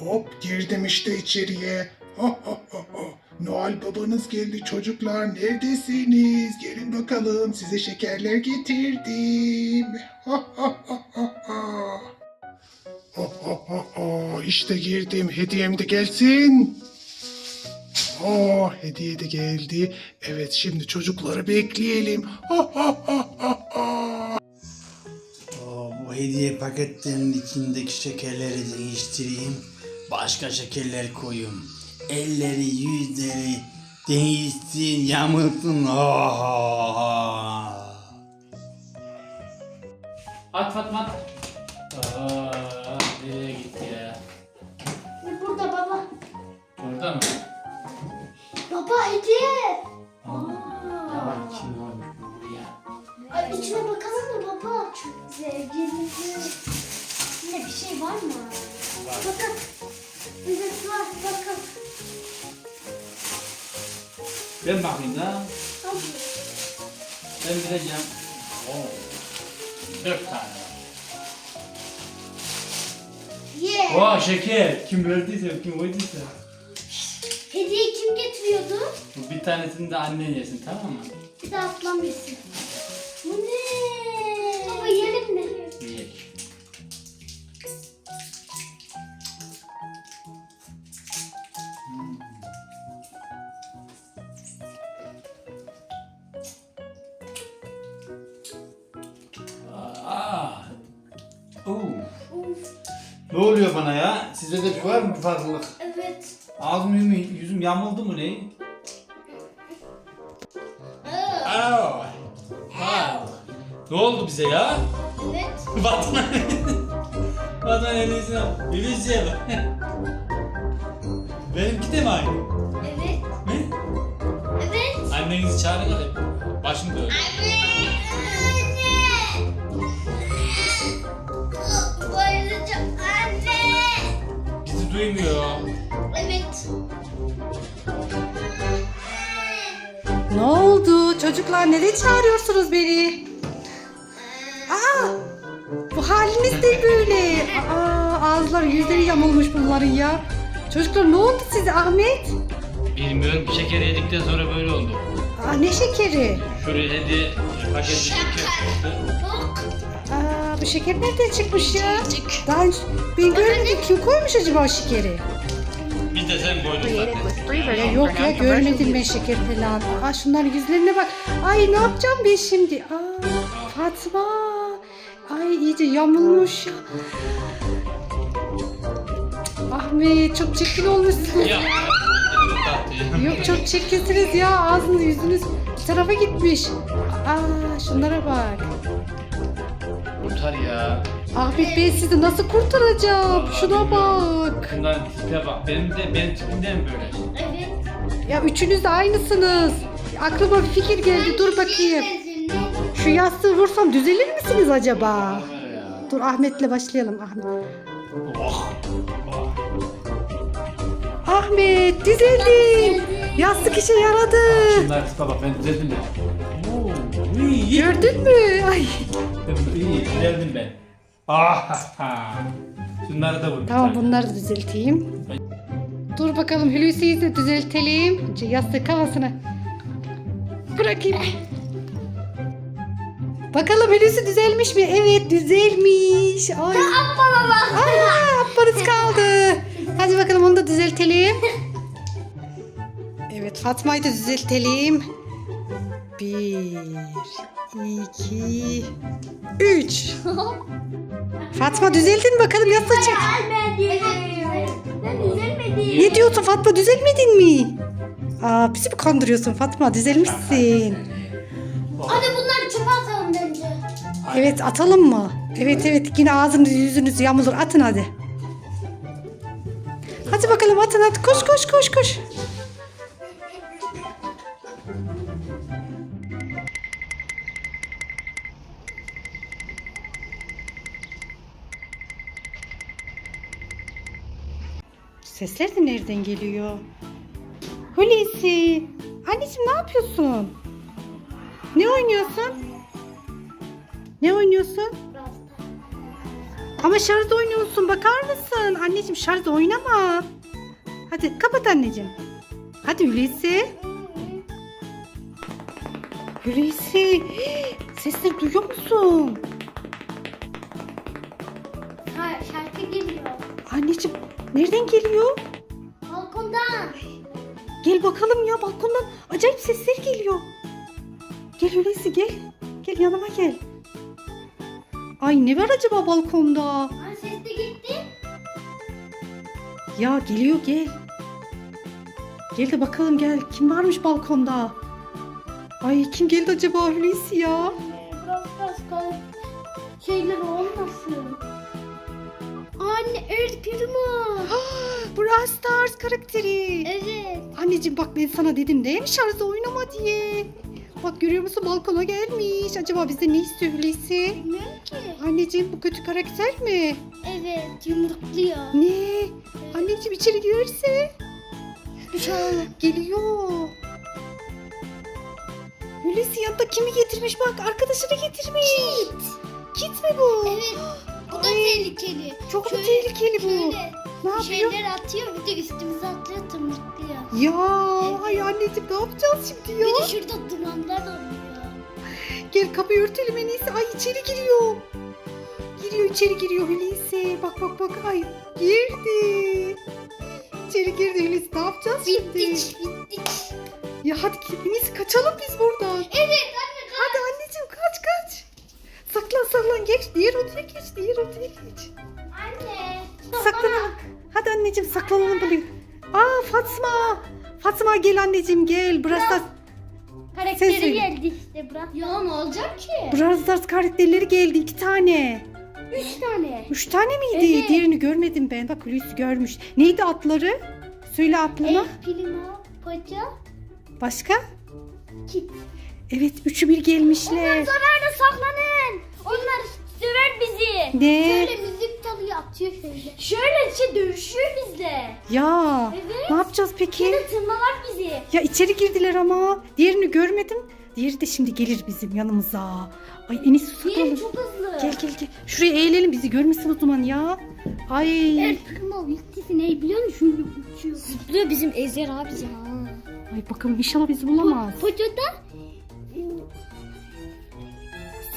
Hop girdim işte içeriye. Ha. Noel babanız geldi çocuklar neredesiniz? Gelin bakalım size şekerler getirdim. Oh, oh, oh, oh. İşte girdim hediyem de gelsin. Oh hediye de geldi. Evet şimdi çocukları bekleyelim. Oo, bu hediye paketlerinin içindeki şekerleri değiştireyim. Başka şekerler koyayım. Elleri, yüzleri değişsin, yamulsun. Oh. At Fatma at. Aa, nereye gitti ya? Burada baba. Burada mı? Baba hediye. Tamam bunu buraya? Ay, içine bakalım mı baba? Sevgilisi. Yine bir şey var mı? Bakın. Evet Ben bakayım da. Ben bileceğim. Oo. Dört tane. Ye. Oo şeker. Kim verdiyse, kim koyduysa. Hediye kim getiriyordu? Bu bir tanesini de annen yesin tamam mı? Bir de ablam yesin. Bu ne? Oo. Ne oluyor bana ya? Sizde de bir var mı bir farklılık? evet. Ağzım yüzüm, yüzüm yamuldu mu ne? Aa, Aa. Ne oldu bize ya? evet. Batman. Batman elinizi Hulusi'ye bak. Benimki de mi aynı? Evet. Ne? Evet. Annenizi çağırın hadi. Dönüyor. Anne. Anne. Duymuyor. Evet. Ne oldu? Çocuklar nereye çağırıyorsunuz beni? Aa! Bu haliniz ne böyle? Aa, ağızları yüzleri yamulmuş bunların ya. Çocuklar ne oldu size Ahmet? Bilmiyorum şeker yedikten sonra böyle oldu. Aa, ne şekeri? Şuraya hediye paketli şeker bu şeker nereden çıkmış ya? Daha önce ben görmedim. Kim koymuş acaba o şekeri? Bir de sen koydun zaten. Ya yok ya görmedim ben şeker falan. Aa şunların yüzlerine bak. Ay ne yapacağım ben şimdi? Aa Fatma. Ay iyice yamulmuş ya. Ahmet çok çirkin olmuşsun. Ya. Yok çok çirkinsiniz ya. Ağzınız yüzünüz bir tarafa gitmiş. Aa şunlara bak. Kurtar ya. Ahmet ben sizi nasıl kurtaracağım? Şuna bak. Bunların tipe bak. Benim de benim tipimden böyle. Evet. Ya üçünüz de aynısınız. Aklıma bir fikir geldi. Dur bakayım. Şu yastığı vursam düzelir misiniz acaba? Ver ya. Dur Ahmet'le başlayalım Ahmet. Oh. Oh. Ahmet düzeldin. Yastık işe yaradı. Şunlar tipe bak ben düzeldim ya. Oo, iyi, iyi. Gördün mü? Ay. Ben- İyi, düzeldim ben. Ah, ha. Şunları da vur. Tamam bunları da düzelteyim. Dur bakalım Hulusi'yi de düzeltelim. Yastık kafasına. Bırakayım. Bakalım Hulusi düzelmiş mi? Evet düzelmiş. Ay. Aa, apparız Fatma'yı da düzeltelim. Bir, iki, üç. Fatma düzeldin mi bakalım yastığı çek. Evet. Ben düzelmedim. Ne diyorsun Fatma düzelmedin mi? Aa bizi mi kandırıyorsun Fatma düzelmişsin. Hadi bunları çöpe atalım bence. Evet atalım mı? Evet evet yine ağzınız yüzünüz yamulur atın hadi. Hadi bakalım atın hadi koş koş koş koş. Sesler de nereden geliyor? Hulusi. Anneciğim ne yapıyorsun? Ne oynuyorsun? Ne oynuyorsun? Ama şarjda oynuyorsun bakar mısın? Anneciğim şarjda oynama. Hadi kapat anneciğim. Hadi Hulusi. Hulusi. Sesleri duyuyor musun? Ha, şarkı geliyor. Anneciğim nereden geliyor? Balkondan. Gel bakalım ya balkondan acayip sesler geliyor. Gel Hulusi gel. Gel yanıma gel. Ay ne var acaba balkonda? Ay ses de gitti. Ya geliyor gel. Gel de bakalım gel. Kim varmış balkonda? Ay kim geldi acaba Hulusi ya? Biraz biraz kal- şeyler olmasın. Anne El Primo. Brawl Stars karakteri. Evet. Anneciğim bak ben sana dedim değil mi şarjda oynama diye. Bak görüyor musun balkona gelmiş. Acaba bize ne istiyor Hulusi? Bilmiyorum ki. Anneciğim bu kötü karakter mi? Evet yumrukluyor. Ne? Anneciğim içeri girerse? İnşallah. Geliyor. Hulusi yanında kimi getirmiş bak arkadaşını getirmiş. Kit. Kit mi bu? Evet. Tehlikeli. Çok Şöyle- tehlikeli bu? Şöyle Ne yapıyor? şeyler atıyor bir de üstümüze atlıyor tırmıklıyor. Ya ay anneciğim ne yapacağız şimdi ya? Bir de şurada dumanlar oluyor. Gel kapıyı örtelim en iyisi. Ay içeri giriyor. Giriyor içeri giriyor Hulusi. Bak bak bak ay girdi. İçeri girdi Hulusi. Ne yapacağız şimdi? Bittik bittik. Ya hadi iyisi kaçalım biz buradan. Evet Hadi. Saklan geç. Diğer odaya geç. Diğer odaya geç. Anne. Saklanalım. Hadi anneciğim saklanalım bulayım. Aa Fatma. Fatma gel anneciğim gel. Ses Karakteri verin. geldi işte bırak. Ya ne olacak ki? Brawl Stars karakterleri geldi iki tane. Üç tane. Üç tane miydi? Evet. Diğerini görmedim ben. Bak Hulusi görmüş. Neydi atları? Söyle atlarını. El Primo, Poca, Başka? Kit. Evet üçü bir gelmişler. Zararda saklanın. Onlar söver bizi. Ne? Şöyle müzik çalıyor atıyor şöyle. Şöyle şey dövüşüyor bizle. Ya Evet. ne yapacağız peki? Yine tırmalar bizi. Ya içeri girdiler ama. Diğerini görmedim. Diğeri de şimdi gelir bizim yanımıza. Ay en iyisi saklanalım. Diğeri çok hızlı. Gel gel gel. Şuraya eğilelim bizi görmesin o zaman ya. Ay. Primo ultisi ne biliyor musun? Uçuyor. Zıplıyor bizim Ezer abi ya. Ay bakalım inşallah bizi bulamaz. Poca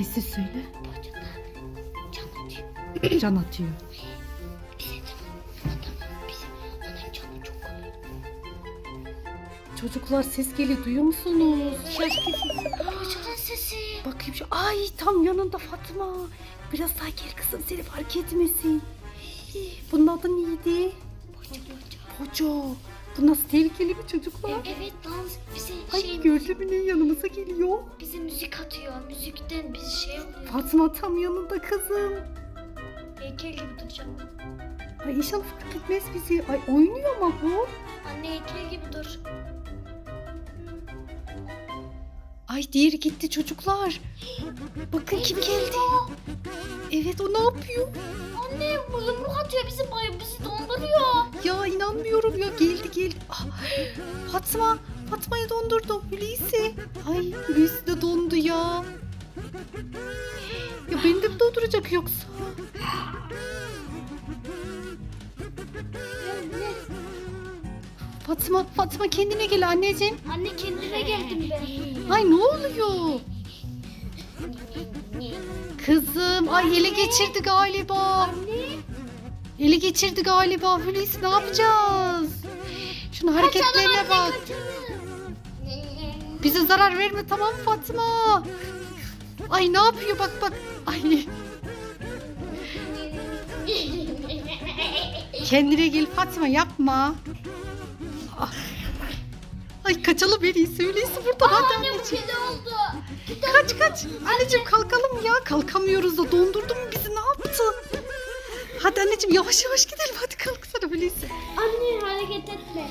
Sessiz söyle. Can atıyor. Çocuklar ses geliyor duyuyor musunuz? Poca'nın sesi. Bakayım şu. Ay tam yanında Fatma. Biraz daha gel kızım seni fark etmesin. Bunun adı neydi? Poca. Poco. Bu nasıl tehlikeli bir çocuklar? Evet dans bize Ay şey gördün mü ne yanımıza geliyor? bize müzik atıyor. Müzikten bizi şey oluyor. Fatma tam yanında kızım. Heykel gibi duracağım. Ay inşallah fark etmez bizi. Ay oynuyor ama bu. Anne heykel gibi dur. Ay diğeri gitti çocuklar. Bakın kim geldi. Evet o ne yapıyor? Anne yumruk atıyor bizi bay bizi donduruyor. Ya inanmıyorum ya geldi geldi. Ah, Fatma, Fatma'yı dondurdu Hulusi. Ay Hulusi de dondu ya. Ya beni de mi donduracak yoksa? Fatma, Fatma kendine gel anneciğim. Anne kendine geldim ben. Ay ne oluyor? Kızım, ay ele geçirdi galiba. Anne. Ele geçirdi galiba. Hulusi ne yapacağız? Şunun hareketlerine bak. Bize zarar verme tamam Fatma? Ay ne yapıyor bak bak. Ay kendine gel Fatma yapma. Ah. Ay kaçalım en iyisi öyleyse buradan hadi anneciğim. oldu. Kaç kaç. Anneciğim kalkalım ya. Kalkamıyoruz da dondurdu mu bizi ne yaptı? Hadi anneciğim yavaş yavaş gidelim hadi kalksana öyleyse. Anne hareket etme.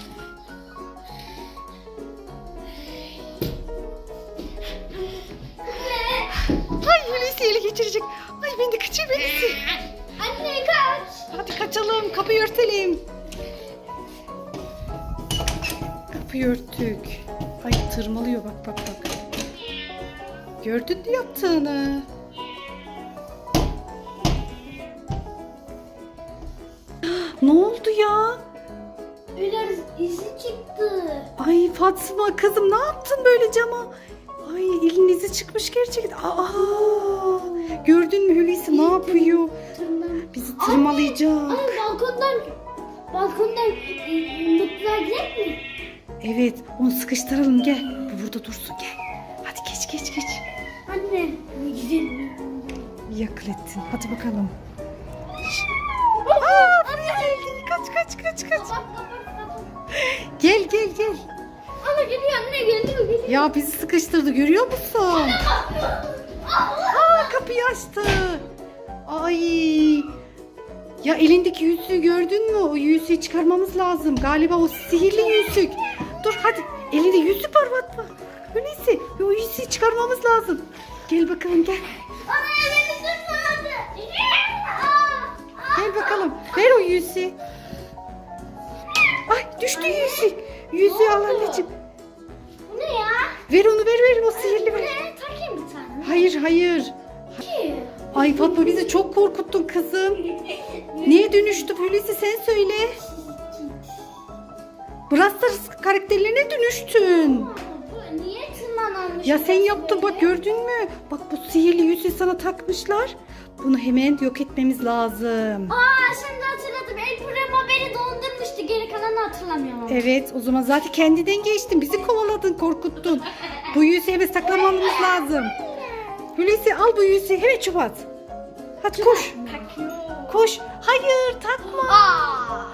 Ay Hulusi ele geçirecek. Ay ben de en iyisi. Anne kaç. Hadi kaçalım kapıyı örtelim. Kapıyı örttük. Ay tırmalıyor bak bak bak. Gördün mü yaptığını? Ne oldu ya? Biraz izi çıktı. Ay Fatma kızım ne yaptın böyle cama? Ay elin izi çıkmış gerçekten. Aa, gördün mü Hulusi ne yapıyor? Bizi tırmalayacak. Ay balkondan balkondan e, mutfağa gidelim mi? Evet onu sıkıştıralım gel. Bu burada dursun gel. Yaklettin. Hadi bakalım. Aa, buraya geldi. Kaç kaç kaç kaç. Gel gel gel. Ana geliyor anne geliyor geliyor. Ya bizi sıkıştırdı görüyor musun? Aa kapıyı açtı. Ay. Ya elindeki yüzüğü gördün mü? O yüzüğü çıkarmamız lazım. Galiba o sihirli yüzük. Dur hadi. Elinde yüzük var Fatma. Öyleyse o yüzüğü çıkarmamız lazım. Gel bakalım gel. Gel bakalım. Ver o yüzüğü. Ay düştü yüzük. Yüzüğü al anneciğim. Bu ne ya? Ver onu ver ver o sihirli ver. Ne? Takayım bir tane. Hayır hayır. Ki. Ay Fatma bizi çok korkuttun kızım. Neye dönüştü Hulusi sen söyle. Brawl Stars karakterlerine dönüştün. Bu niye tırmanalmış? Ya sen yaptın bak gördün mü? Bak bu sihirli yüzüğü sana takmışlar. Bunu hemen yok etmemiz lazım. Aa şimdi hatırladım. El Primo beni dondurmuştu. Geri kalanı hatırlamıyorum. Evet o zaman zaten kendinden geçtin. Bizi kovaladın korkuttun. Bu yüzüğü hemen saklamamız lazım. Hulusi al bu yüzüğü hemen çubat. Hadi koş. Koş. Hayır takma. Aa.